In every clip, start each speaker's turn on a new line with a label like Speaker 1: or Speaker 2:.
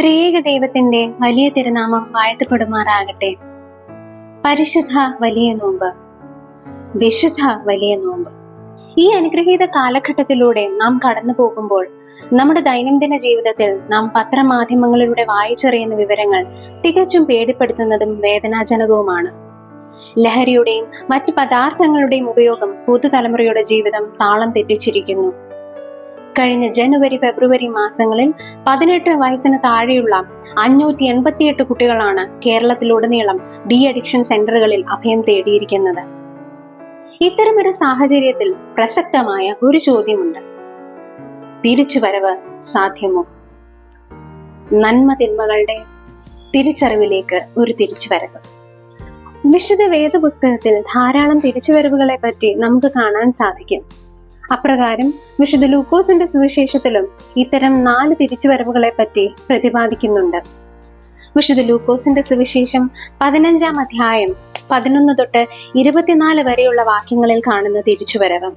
Speaker 1: ത്രിയേക ദൈവത്തിന്റെ വലിയ തിരുനാമം വാഴ്ത്തപ്പെടുമാറാകട്ടെ. പരിശുദ്ധ വലിയ നോമ്പ്. വിശുദ്ധ വലിയ നോമ്പ്. ഈ അനുഗ്രഹീത കാലഘട്ടത്തിലൂടെ നാം കടന്നു പോകുമ്പോൾ നമ്മുടെ ദൈനംദിന ജീവിതത്തിൽ നാം പത്രമാധ്യമങ്ങളിലൂടെ വായിച്ചറിയുന്ന വിവരങ്ങൾ തികച്ചും പേടിപ്പെടുത്തുന്നതും വേദനാജനകവുമാണ്. ലഹരിയുടെയും മറ്റ് പദാർത്ഥങ്ങളുടെയും ഉപയോഗം പുതുതലമുറയുടെ ജീവിതം താളം തെറ്റിച്ചിരിക്കുന്നു. കഴിഞ്ഞ ജനുവരി ഫെബ്രുവരി മാസങ്ങളിൽ പതിനെട്ട് വയസ്സിന് താഴെയുള്ള അഞ്ഞൂറ്റി എൺപത്തിയെട്ട് കുട്ടികളാണ് കേരളത്തിലുടനീളം ഡി അഡിക്ഷൻ സെന്ററുകളിൽ അഭയം തേടിയിരിക്കുന്നത്. ഇത്തരമൊരു സാഹചര്യത്തിൽ പ്രസക്തമായ ഒരു ചോദ്യമുണ്ട്. തിരിച്ചുവരവ് സാധ്യമോ? നന്മ തിന്മകളുടെ തിരിച്ചറിവിലേക്ക് ഒരു തിരിച്ചുവരവ്. വിശുദ്ധ വേദപുസ്തകത്തിൽ ധാരാളം തിരിച്ചുവരവുകളെ പറ്റി നമുക്ക് കാണാൻ സാധിക്കും. അപ്രകാരം വിശുദ്ധ ലൂക്കോസിന്റെ സുവിശേഷത്തിലും ഇത്തരം നാല് തിരിച്ചുവരവുകളെ പറ്റി പ്രതിപാദിക്കുന്നുണ്ട്. വിശുദ്ധ ലൂക്കോസിന്റെ സുവിശേഷം പതിനഞ്ചാം അധ്യായം പതിനൊന്ന് തൊട്ട് ഇരുപത്തിനാല് വരെയുള്ള വാക്യങ്ങളിൽ കാണുന്ന തിരിച്ചുവരവ്.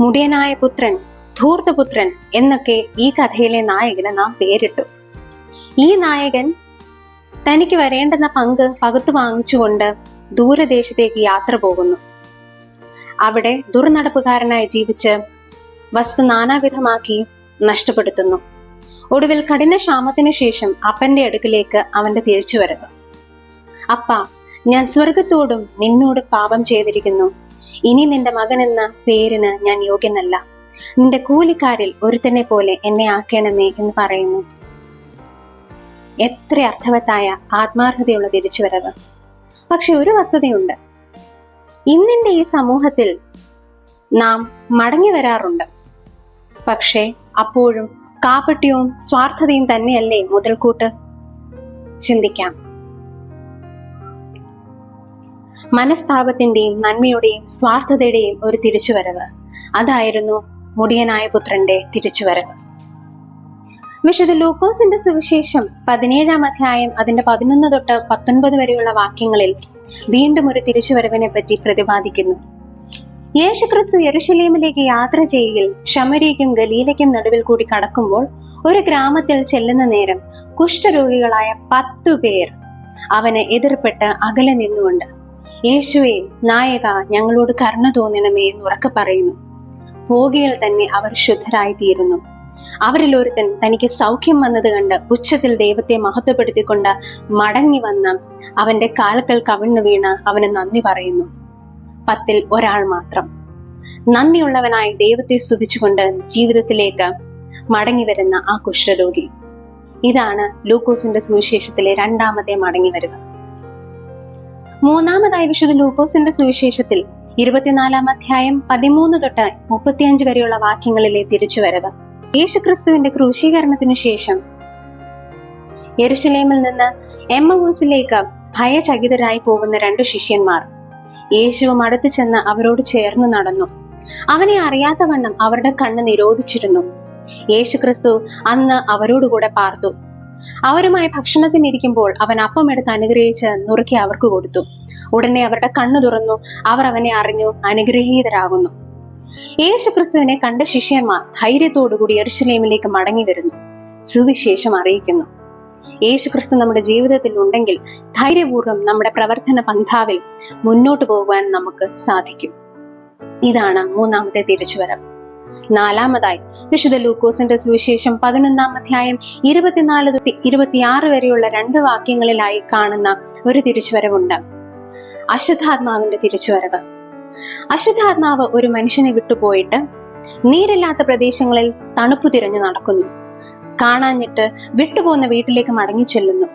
Speaker 1: മുടിയനായ പുത്രൻ ധൂർത്തപുത്രൻ എന്നൊക്കെ ഈ കഥയിലെ നായകന് നാം പേരിട്ടു. ഈ നായകൻ തനിക്ക് വരേണ്ടുന്ന പങ്ക് പകുത്തു വാങ്ങിച്ചുകൊണ്ട് ദൂരദേശത്തേക്ക് യാത്ര പോകുന്നു. അവിടെ ദുർനടപ്പുകാരനായി ജീവിച്ച് വസ്തു നാനാവിധമാക്കി നഷ്ടപ്പെടുത്തുന്നു. ഒടുവിൽ കഠിന ക്ഷാമത്തിനു ശേഷം അപ്പന്റെ അടുക്കിലേക്ക് അവന്റെ തിരിച്ചുവരവ് അപ്പ ഞാൻ സ്വർഗത്തോടും നിന്നോട് പാപം ചെയ്തിരിക്കുന്നു. ഇനി നിന്റെ മകൻ എന്ന പേരിന് ഞാൻ യോഗ്യനല്ല. നിന്റെ കൂലിക്കാരിൽ ഒരുത്തനെ പോലെ എന്നെ ആക്കണമേ എന്ന് പറയുന്നു. എത്ര അർത്ഥവത്തായ ആത്മാർഹതയുള്ള തിരിച്ചുവരവ് പക്ഷെ ഒരു വസ്തുതയുണ്ട്. ഇന്നിന്റെ ഈ സമൂഹത്തിൽ നാം മടങ്ങി വരാറുണ്ട്. പക്ഷേ അപ്പോഴും കാപട്യവും സ്വാർത്ഥതയും തന്നെയല്ലേ മുതൽക്കൂട്ട്? ചിന്തിക്കാം. മനസ്താപത്തിന്റെയും നന്മയുടെയും സ്വാർത്ഥതയുടെയും ഒരു തിരിച്ചുവരവ്. അതായിരുന്നു മുടിയനായ പുത്രന്റെ തിരിച്ചുവരവ്. വിശുദ്ധ ലൂക്കോസിന്റെ സുവിശേഷം പതിനേഴാം അധ്യായം അതിന്റെ പതിനൊന്ന് തൊട്ട് പത്തൊൻപത് വരെയുള്ള വാക്യങ്ങളിൽ വീണ്ടും ഒരു തിരിച്ചുവരവിനെ പറ്റി പ്രതിപാദിക്കുന്നു. യേശുക്രിസ്തു യെരുഷലേമിലേക്ക് യാത്ര ചെയ്യൽ ഷമരിക്കും ഗലീലയ്ക്കും നടുവിൽ കൂടി കടക്കുമ്പോൾ ഒരു ഗ്രാമത്തിൽ ചെല്ലുന്ന നേരം കുഷ്ഠരോഗികളായ പത്തു പേർ അവന് എതിർപ്പെട്ട് അകലെ നിന്നുകൊണ്ട് യേശുവെ നായക ഞങ്ങളോട് കരുണ തോന്നണമേ എന്ന് ഉറക്കെ പറയുന്നു. പോകിയിൽ തന്നെ അവർ ശുദ്ധരായി തീരുന്നു അവരിൽ ഒരുത്തൻ തനിക്ക് സൗഖ്യം വന്നത് കണ്ട് ഉച്ചത്തിൽ ദൈവത്തെ മഹത്വപ്പെടുത്തിക്കൊണ്ട് മടങ്ങി വന്ന് അവന്റെ കാൽക്കൽ കവിണ്ണു വീണ് അവന് നന്ദി പറയുന്നു. പത്തിൽ ഒരാൾ മാത്രം. നന്ദിയുള്ളവനായി ദൈവത്തെ സ്തുതിച്ചുകൊണ്ട് ജീവിതത്തിലേക്ക് മടങ്ങി വരുന്ന ആ കുഷ്ഠരോഗി. ഇതാണ് ലൂക്കോസിന്റെ സുവിശേഷത്തിലെ രണ്ടാമത്തെ മടങ്ങി വരിക മൂന്നാമതായി വിശുദ്ധ ലൂക്കോസിന്റെ സുവിശേഷത്തിൽ ഇരുപത്തിനാലാം അധ്യായം പതിമൂന്ന് തൊട്ട് മുപ്പത്തിയഞ്ച് വരെയുള്ള വാക്യങ്ങളിലെ തിരിച്ചുവരവ്. യേശുക്രിസ്തുവിന്റെ ക്രൂശീകരണത്തിനു ശേഷം യെരുഷലേമിൽ നിന്ന് എമ്മവൂസിലേക്ക് ഭയചകിതരായി പോകുന്ന രണ്ടു ശിഷ്യന്മാർ യേശുവും അടുത്തു ചെന്ന് അവരോട് ചേർന്ന് നടന്നു. അവനെ അറിയാത്ത വണ്ണം അവരുടെ കണ്ണ് നിരോധിച്ചിരുന്നു. യേശുക്രിസ്തു അന്ന് അവരോടുകൂടെ പാർത്തു. അവരുമായി ഭക്ഷണത്തിനിരിക്കുമ്പോൾ അവൻ അപ്പം എടുത്ത് അനുഗ്രഹിച്ച് നുറുക്കി അവർക്ക് കൊടുത്തു. ഉടനെ അവരുടെ കണ്ണു തുറന്നു. അവർ അവനെ അറിഞ്ഞു അനുഗ്രഹീതരാകുന്നു. യേശുക്രിസ്തുവിനെ കണ്ട ശിഷ്യന്മാർ ധൈര്യത്തോടുകൂടി എരുശലേമിലേക്ക് മടങ്ങി വരുന്നു. സുവിശേഷം അറിയിക്കുന്നു. യേശുക്രിസ്തു നമ്മുടെ ജീവിതത്തിൽ ഉണ്ടെങ്കിൽ ധൈര്യപൂർവം നമ്മുടെ പ്രവർത്തന പന്ഥാവിൽ മുന്നോട്ട് പോകുവാൻ നമുക്ക് സാധിക്കും. ഇതാണ് മൂന്നാമത്തെ തിരിച്ചുവരവ് നാലാമതായി വിശുദ്ധ ലൂക്കോസിന്റെ സുവിശേഷം പതിനൊന്നാം അധ്യായം ഇരുപത്തിനാല് തൊട്ട് ഇരുപത്തിയാറ് വരെയുള്ള രണ്ട് വാക്യങ്ങളിലായി കാണുന്ന ഒരു തിരിച്ചുവരവുണ്ട്. അശുദ്ധാത്മാവിന്റെ തിരിച്ചുവരവ്. അശുദ്ധാത്മാവ് ഒരു മനുഷ്യനെ വിട്ടുപോയിട്ട് നീരില്ലാത്ത പ്രദേശങ്ങളിൽ തണുപ്പ് തിരഞ്ഞു നടക്കുന്നു. കാണാഞ്ഞിട്ട് വിട്ടുപോകുന്ന വീട്ടിലേക്ക് മടങ്ങി ചെല്ലുന്നു.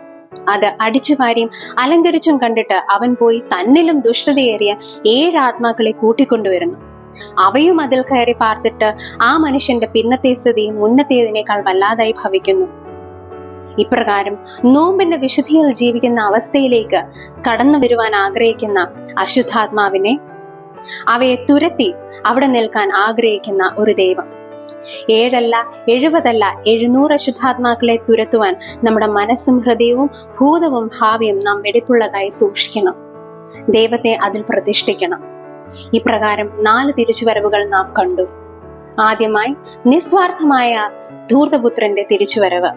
Speaker 1: അത് അടിച്ചുകാരിയും അലങ്കരിച്ചും കണ്ടിട്ട് അവൻ പോയി തന്നിലും ദുഷ്ടതയേറിയ ഏഴ് ആത്മാക്കളെ കൂട്ടിക്കൊണ്ടുവരുന്നു. അവയും അതിൽ കയറി പാർത്തിട്ട് ആ മനുഷ്യന്റെ പിന്നത്തെ സ്ഥിതി മുന്നത്തേതിനേക്കാൾ വല്ലാതായി ഭവിക്കുന്നു. ഇപ്രകാരം നോമ്പിന്റെ വിശുദ്ധിയിൽ ജീവിക്കുന്ന അവസ്ഥയിലേക്ക് കടന്നു വരുവാൻ ആഗ്രഹിക്കുന്ന അശുദ്ധാത്മാവിനെ അവയെ തുരത്തി അവിടെ നിൽക്കാൻ ആഗ്രഹിക്കുന്ന ഒരു ദൈവം. ഏഴല്ല എഴുപതല്ല എഴുന്നൂറ് അശുദ്ധാത്മാക്കളെ തുരത്തുവാൻ നമ്മുടെ മനസ്സും ഹൃദയവും ഭൂതവും ഭാവിയും നാം വെടിപ്പുള്ളതായി സൂക്ഷിക്കണം. ദൈവത്തെ അതിൽ പ്രതിഷ്ഠിക്കണം. ഇപ്രകാരം നാല് തിരിച്ചുവരവുകൾ നാം കണ്ടു. ആദ്യമായി നിസ്വാർത്ഥമായ ധൂർത്തപുത്രന്റെ തിരിച്ചുവരവ്.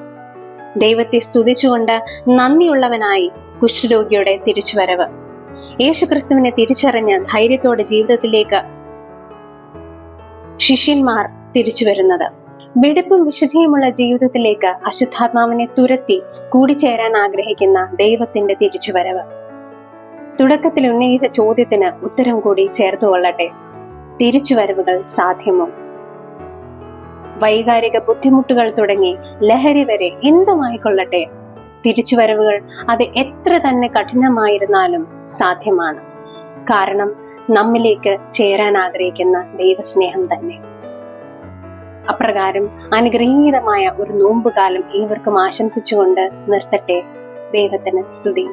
Speaker 1: ദൈവത്തെ സ്തുതിച്ചുകൊണ്ട് നന്ദിയുള്ളവനായി കുഷ്ഠരോഗിയുടെ തിരിച്ചുവരവ്. യേശുക്രിസ്തുവിനെ തിരിച്ചറിഞ്ഞ് ധൈര്യത്തോടെ ജീവിതത്തിലേക്ക് ശിഷ്യന്മാർ തിരിച്ചു വരുന്നത്. വെടിപ്പും വിശുദ്ധിയുമുള്ള ജീവിതത്തിലേക്ക് അശുദ്ധാത്മാവിനെ തുരത്തി കൂടിച്ചേരാൻ ആഗ്രഹിക്കുന്ന ദൈവത്തിന്റെ തിരിച്ചുവരവ്. തുടക്കത്തിൽ ഉന്നയിച്ച ചോദ്യത്തിന് ഉത്തരം കൂടി ചേർത്തുകൊള്ളട്ടെ തിരിച്ചുവരവുകൾ സാധ്യമോ? വൈകാരിക ബുദ്ധിമുട്ടുകൾ തുടങ്ങി ലഹരി വരെ എന്തുമായിക്കൊള്ളട്ടെ? തിരിച്ചുവരവുകൾ അത് എത്ര തന്നെ കഠിനമായിരുന്നാലും സാധ്യമാണ്. കാരണം നമ്മിലേക്ക് ചേരാൻ ആഗ്രഹിക്കുന്ന ദൈവസ്നേഹം തന്നെ. അപ്രകാരം അനുഗ്രഹീതമായ ഒരു നോമ്പുകാലം ഏവർക്കും ആശംസിച്ചുകൊണ്ട് നിർത്തട്ടെ. ദൈവത്തിന് സ്തുതി.